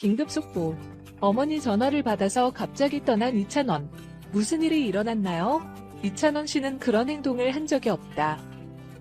긴급 속보. 어머니 전화를 받아서 갑자기 떠난 이찬원. 무슨 일이 일어났나요? 이찬원 씨는 그런 행동을 한 적이 없다.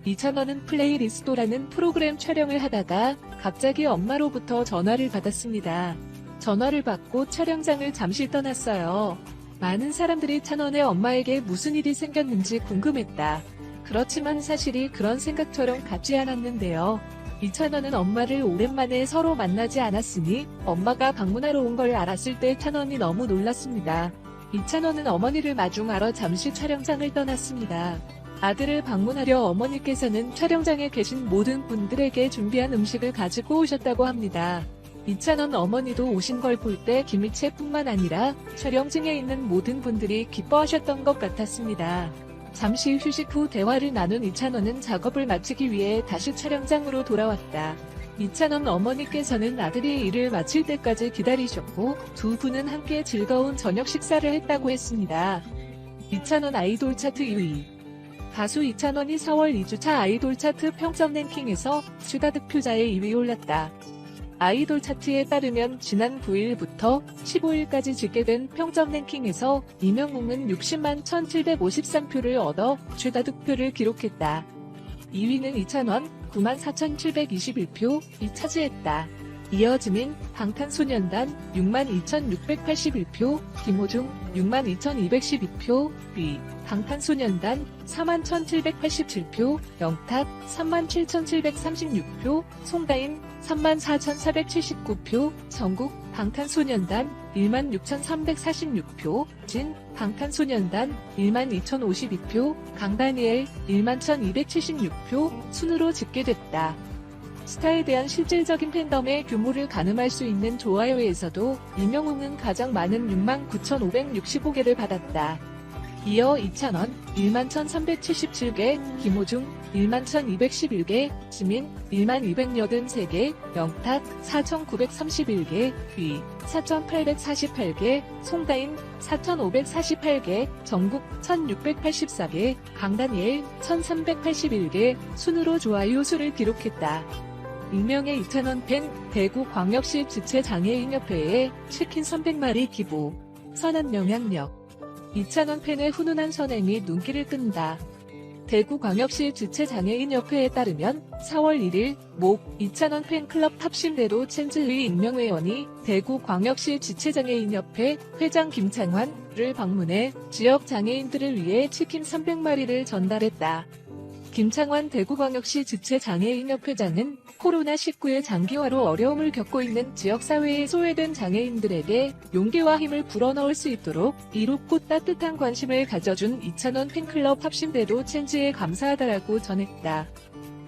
이찬원은 플레이리스토라는 프로그램 촬영을 하다가 갑자기 엄마로부터 전화를 받았습니다. 전화를 받고 촬영장을 잠시 떠났어요. 많은 사람들이 찬원의 엄마에게 무슨 일이 생겼는지 궁금했다. 그렇지만 사실이 그런 생각처럼 같지 않았는데요. 이찬원은 엄마를 오랜만에 서로 만나지 않았으니 엄마가 방문하러 온 걸 알았을 때 찬원이 너무 놀랐습니다. 이찬원은 어머니를 마중하러 잠시 촬영장을 떠났습니다. 아들을 방문하려 어머니께서는 촬영장에 계신 모든 분들에게 준비한 음식을 가지고 오셨다고 합니다. 이찬원 어머니도 오신 걸 볼 때 김희채뿐만 아니라 촬영장에 있는 모든 분들이 기뻐하셨던 것 같았습니다. 잠시 휴식 후 대화를 나눈 이찬원은 작업을 마치기 위해 다시 촬영장으로 돌아왔다. 이찬원 어머니께서는 아들이 일을 마칠 때까지 기다리셨고 두 분은 함께 즐거운 저녁 식사를 했다고 했습니다. 이찬원 아이돌 차트 2위 가수 이찬원이 4월 2주차 아이돌 차트 평점 랭킹에서 추가 득표자에 2위 올랐다. 아이돌 차트에 따르면 지난 9일부터 15일까지 집계된 평점 랭킹에서 이명웅은 60만 1753표를 얻어 최다 득표를 기록했다. 2위는 이찬원 9만 4721표 이 차지했다. 이어 지민 방탄소년단 6만 2681표, 김호중 6만 2212표, 위 방탄소년단 4만 1787표, 영탁 3만 7736표, 송가인 3만 4479표, 전국 방탄소년단 1만 6346표, 진 방탄소년단 1만 2052표, 강다니엘 1만 1276표 순으로 집계됐다. 스타에 대한 실질적인 팬덤의 규모를 가늠할 수 있는 좋아요에서도 이명웅은 가장 많은 6만 9,565개를 받았다. 이어 이찬원 1만 1,377개, 김호중 1만 1,211개, 지민 1만 283개, 영탁 4,931개, 휘 4,848개, 송가인 4,548개, 전국 1,684개, 강다니엘 1,381개 순으로 좋아요 수를 기록했다. 익명의 이찬원 팬 대구 광역시 지체장애인협회에 치킨 300마리 기부 선한 영향력 이찬원 팬의 훈훈한 선행이 눈길을 끈다. 대구광역시 지체장애인협회에 따르면 4월 1일 목 이찬원 팬클럽 탑심대로 첸즈의 익명회원이 대구광역시 지체장애인협회 회장 김창환을 방문해 지역 장애인들을 위해 치킨 300마리를 전달했다. 김창환 대구광역시 지체장애인협회장은 코로나19의 장기화로 어려움을 겪고 있는 지역사회에 소외된 장애인들에게 용기와 힘을 불어넣을 수 있도록 이롭고 따뜻한 관심을 가져준 이찬원 팬클럽 합심대도 첸지에 감사하다라고 전했다.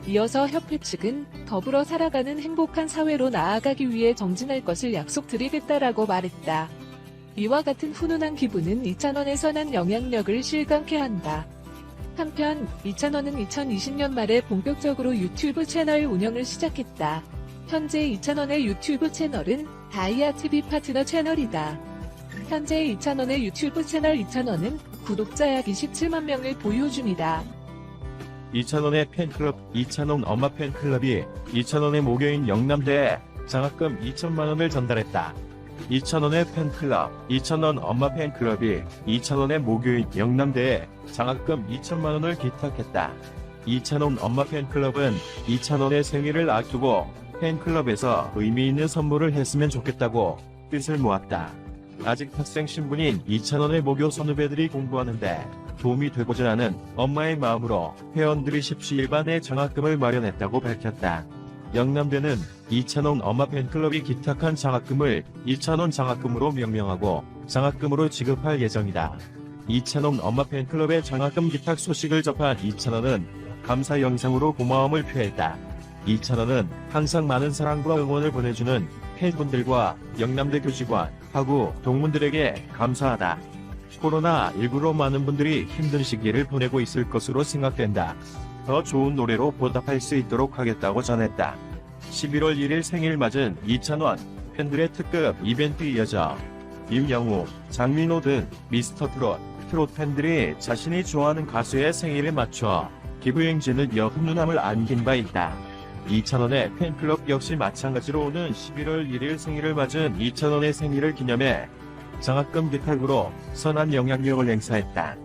이어서 협회 측은 더불어 살아가는 행복한 사회로 나아가기 위해 정진할 것을 약속드리겠다라고 말했다. 이와 같은 훈훈한 기분은 이찬원의 선한 영향력을 실감케 한다. 한편 이찬원은 2020년 말에 본격적으로 유튜브 채널 운영을 시작했다. 현재 이찬원의 유튜브 채널은 다이아 TV 파트너 채널이다. 현재 이찬원의 유튜브 채널 이찬원은 구독자 약 27만 명을 보유 중이다. 이찬원의 팬클럽 이찬원 엄마 팬클럽이 이찬원의 모교인 영남대에 장학금 2천만 원을 전달했다. 이찬원의 팬클럽 이찬원 엄마 팬클럽이 이찬원의 모교인 영남대에 장학금 2천만 원을 기탁했다. 이찬원 엄마 팬클럽은 이찬원의 생일을 앞두고 팬클럽에서 의미 있는 선물을 했으면 좋겠다고 뜻을 모았다. 아직 학생 신분인 이찬원의 모교 선후배들이 공부하는데 도움이 되고자 하는 엄마의 마음으로 회원들이 십시일반의 장학금을 마련했다고 밝혔다. 영남대는 이찬원 엄마 팬클럽이 기탁한 장학금을 이찬원 장학금으로 명명하고 장학금으로 지급할 예정이다. 이찬원 엄마 팬클럽의 장학금 기탁 소식을 접한 이찬원은 감사 영상으로 고마움을 표했다. 이찬원은 항상 많은 사랑과 응원을 보내주는 팬분들과 영남대 교직원, 하고 동문들에게 감사하다. 코로나19로 많은 분들이 힘든 시기를 보내고 있을 것으로 생각된다. 더 좋은 노래로 보답할 수 있도록 하겠다고 전했다. 11월 1일 생일 맞은 이찬원 팬들의 특급 이벤트 이어져 임영웅, 장민호 등 미스터 트롯, 트롯 팬들이 자신이 좋아하는 가수의 생일에 맞춰 기부행진을 이어 훈훈함을 안긴 바 있다. 2,000원의 팬클럽 역시 마찬가지로 오는 11월 1일 생일을 맞은 2,000원의 생일을 기념해 장학금 기탁으로 선한 영향력을 행사했다.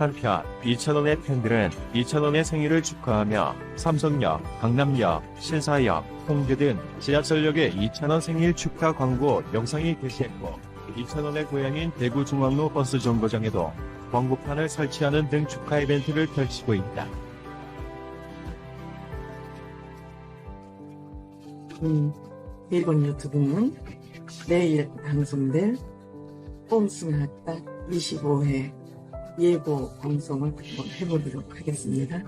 한편 2,000원의 팬들은 2,000원의 생일을 축하하며 삼성역, 강남역, 신사역, 홍대 등 지하철역의 2,000원 생일 축하 광고 영상이 게시했고 2,000원의 고향인 대구 중앙로 버스 정거장에도 광고판을 설치하는 등 축하 이벤트를 펼치고 있다. 음, 이번 유튜브는 내일 방송될 꼼수나다 25회 예고 방송을 한번 해보도록 하겠습니다.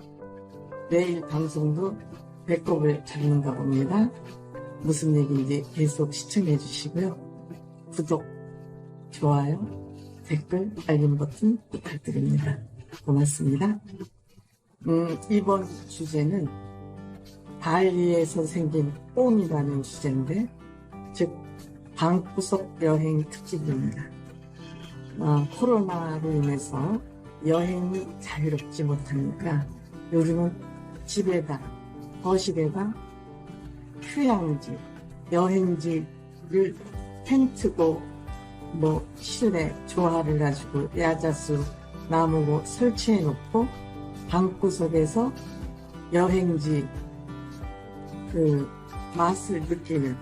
내일 방송도 배꼽을 잡는가 봅니다. 무슨 얘기인지 계속 시청해 주시고요. 구독, 좋아요, 댓글, 알림 버튼 부탁드립니다. 고맙습니다. 음, 이번 주제는 발리에서 생긴 뽕이라는 주제인데, 즉, 방구석 여행 특집입니다. 어, 코로나로 인해서 여행이 자유롭지 못하니까 요즘은 집에다, 거실에다 휴양지, 여행지를 텐트고, 뭐, 실내 조화를 가지고 야자수, 나무고 설치해 놓고, 방구석에서 여행지 그 맛을 느끼는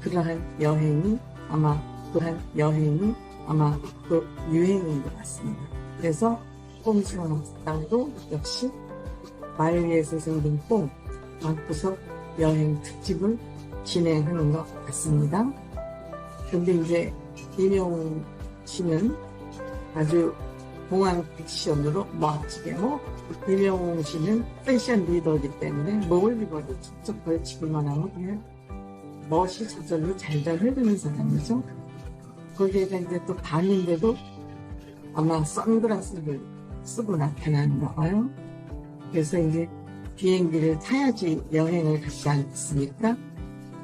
그러한 여행이 아마 그러한 여행이 아마 그 유행인 것 같습니다. 그래서 뽕수원 식당도 역시 말리에서 생긴 뽕 방구석 여행 특집을 진행하는 것 같습니다. 근데 이제 이명웅 씨는 아주 공항 픽션으로 멋지게 뭐 이명웅 씨는 패션 리더이기 때문에 뭘 입어도 툭툭 걸치기만 하면 그냥 멋이 저절로 잘잘 흐르는 사람이죠. 거기에다 이제 또 밤인데도 아마 선글라스를 쓰고 나타나는가 봐요. 그래서 이제 비행기를 타야지 여행을 가지 않습니까?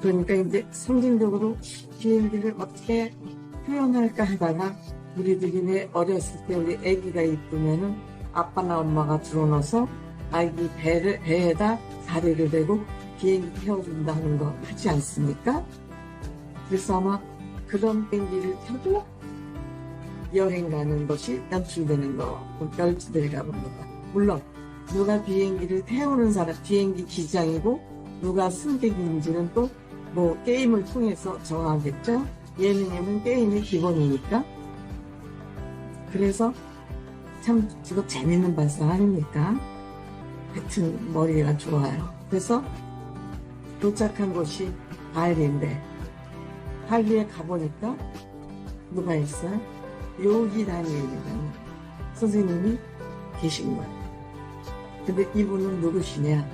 그러니까 이제 상징적으로 비행기를 어떻게 표현할까 하다가 우리들이 왜 어렸을 때 우리 아기가 있으면은 아빠나 엄마가 들어넣어서 아기 배를, 배에다 다리를 대고 비행기 태워준다는 거 하지 않습니까? 그래서 아마 그런 비행기를 타고 여행 가는 것이 연출되는 거, 연출되가 봅니다. 물론, 누가 비행기를 태우는 사람, 비행기 기장이고, 누가 승객인지는 또 뭐 게임을 통해서 정하겠죠? 예능에는 게임이 기본이니까. 그래서 참 그거 재밌는 발상 아닙니까? 하여튼 머리가 좋아요. 그래서 도착한 곳이 발리인데 발리에 가보니까 누가 있어요? 요기 다니엘이라는 선생님이 계신 거예요. 근데 이분은 누구시냐?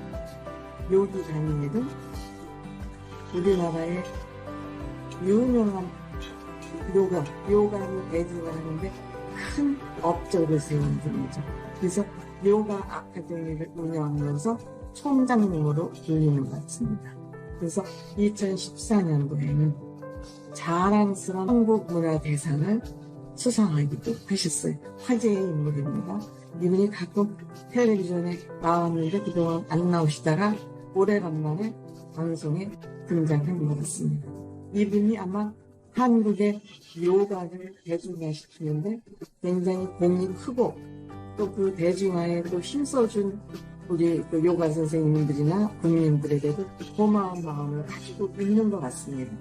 요기 다니엘은 우리나라의 유명한 요가, 요가는 대중을 하는데 큰 업적을 세운 분이죠. 그래서 요가 아카데미를 운영하면서 총장님으로 불리는 것 같습니다. 그래서 2014년도에는 자랑스러운 한국문화대상을 수상하기도 하셨어요. 화제의 인물입니다. 이분이 가끔 텔레비전에 나왔는데 그동안 안 나오시다가 오래간만에 방송에 등장한 것 같습니다. 이분이 아마 한국의 요가를 대중화시키는데 굉장히 공이 크고 또 그 대중화에 또 힘써준 우리 그 요가 선생님들이나 국민들에게도 고마운 마음을 가지고 있는 것 같습니다.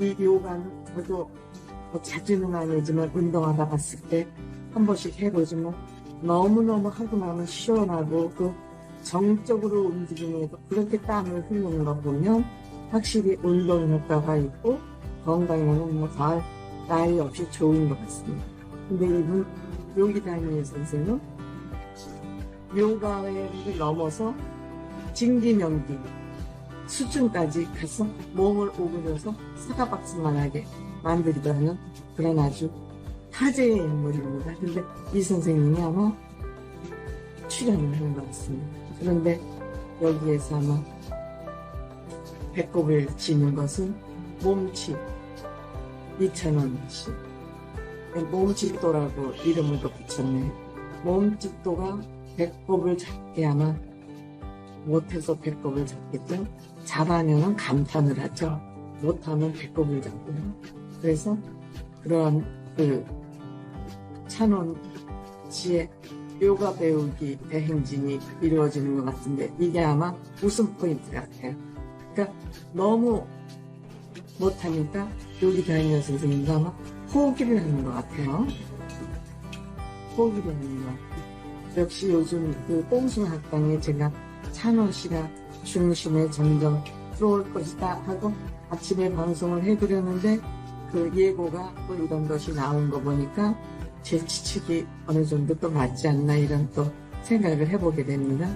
이 요가는 저도 뭐 자주는 아니지만 운동하다 봤을 때 한 번씩 해보지만 너무너무 하고 나면 시원하고 그 정적으로 움직임에도 그렇게 땀을 흘리는 거 보면 확실히 운동 효과가 있고 건강에는 뭐다 나이 없이 좋은 것 같습니다. 근데 이분 요기 다니엘 선생은 요가를 넘어서 진기명기 수준까지 가서 몸을 오그려서 사과박수만하게 만들기도 하는 그런 아주 타제의 인물입니다. 근데 이 선생님이 아마 출연을 하는 것 같습니다. 그런데 여기에서 아마 배꼽을 지는 것은 몸치 2,000원씩 몸집도라고 이름을 또 붙였네 몸집도가 배꼽을 잡게 아마 못해서 배꼽을 잡겠죠. 잘하면 감탄을 하죠. 못하면 배꼽을 잡고요. 그래서 그런 그 찬원 씨의 요가 배우기 대행진이 이루어지는 것 같은데 이게 아마 웃음 포인트 같아요. 그러니까 너무 못하니까 여기 다니는 선생님도 아마 포기를 하는 것 같아요. 포기를 하는 것 같아요. 역시 요즘 그 뽕숭학당에 제가 찬원 씨가 중심에 점점 들어올 것이다 하고 아침에 방송을 해드렸는데 그 예고가 또 이런 것이 나온 거 보니까 제 추측이 어느 정도 또 맞지 않나 이런 또 생각을 해보게 됩니다.